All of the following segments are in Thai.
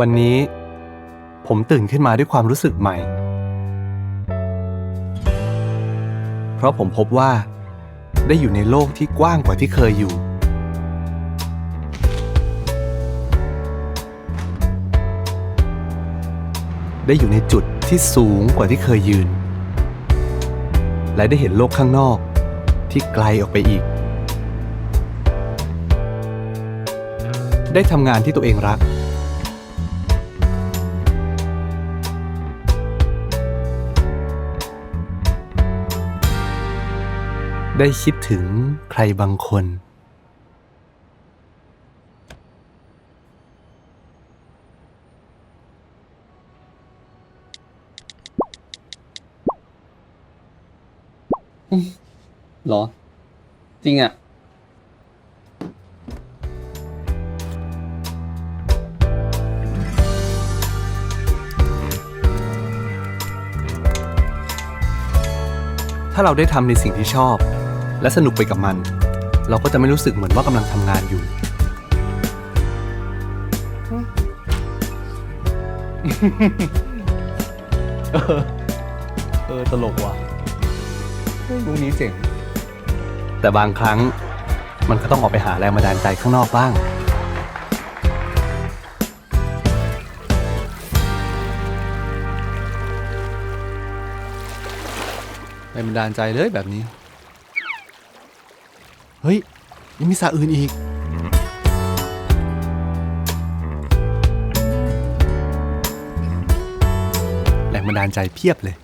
วันนี้ผมตื่นขึ้นมาด้วยความรู้สึกใหม่ เพราะผมพบว่า ได้อยู่ในโลกที่กว้างกว่าที่เคยอยู่ ได้อยู่ในจุดที่สูงกว่าที่เคยยืน และได้เห็นโลกข้างนอกที่ไกลออกไปอีก ได้ทำงานที่ตัวเองรัก ได้คิดถึงใครบางคนเหรอ จริงอะ ถ้าเราได้ทำในสิ่งที่ชอบ และสนุกไปกับมัน เราก็จะไม่รู้สึกเหมือนว่ากำลังทำงานอยู่เออ ตลกว่ะเฮ้ยมุกนี้เจ๋ง แต่บางครั้งมันก็ต้องออกไปหาแรงบันดาลใจข้างนอกบ้าง แรงบันดาลใจเลยแบบนี้ เฮ้ย ยังมีสาอื่นอีก แรงบันดาลใจเพียบเลย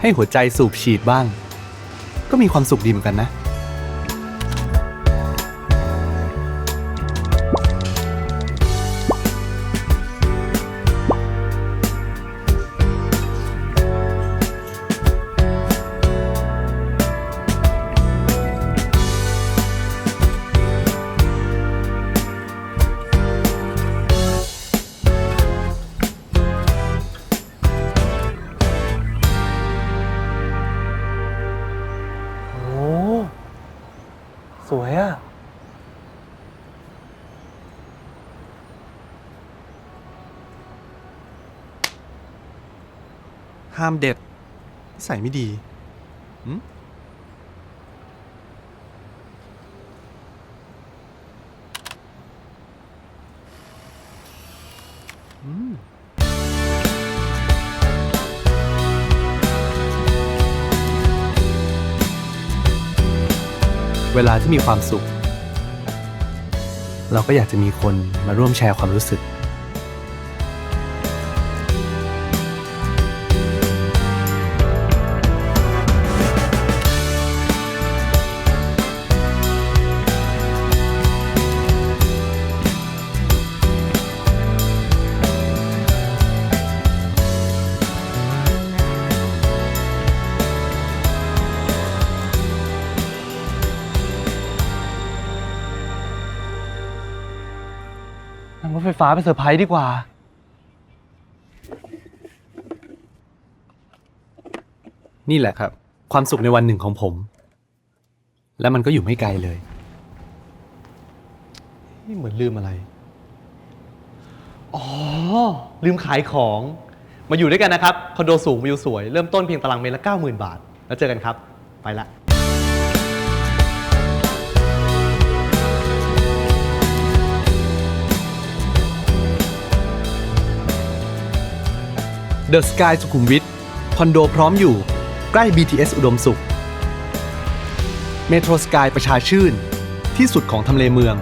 ให้หัวใจสูบฉีดบ้าง ก็มีความสุขดีเหมือนกันนะ สวยอะห้ามเด็ดใส่ไม่ดีอืม เวลาที่มีความสุข เราก็อยากจะมีคนมาร่วมแชร์ความรู้สึก รถไฟฟ้าไปเซอร์ไพรส์ดีกว่า นี่แหละครับ ความสุขในวันหนึ่งของผม และมันก็อยู่ไม่ไกลเลย นี่เหมือนลืมอะไร อ๋อ ลืมขายของ มาอยู่ด้วยกันนะครับ คอนโดสูงวิวสวย เริ่มต้นเพียงตารางเมตรละ 90,000 บาท แล้วเจอกันครับ ไปละ The Sky สุขุมวิทคอนโดพร้อมอยู่ ใกล้ BTS อุดมสุข เมโทรสกายประชาชื่น ที่สุดของทำเลเมือง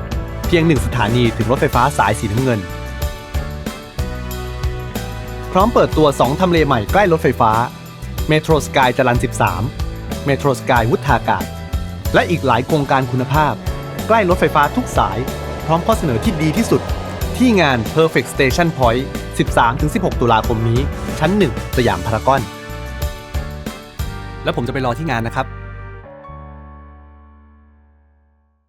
เพียงหนึ่งสถานีถึงรถไฟฟ้าสายสีน้ำเงิน พร้อมเปิดตัว 2 ทำเลใหม่ใกล้รถไฟฟ้า เมโทรสกายจรัญ13 เมโทรสกายวุฒากาศ และอีกหลายโครงการคุณภาพ ใกล้รถไฟฟ้าทุกสาย พร้อมข้อเสนอที่ดีที่สุด ที่งาน Perfect Station Point 13-16 ตุลาคมนี้ ชั้น 1 สยามพารากอน แล้วผมจะไปรอที่งานนะครับ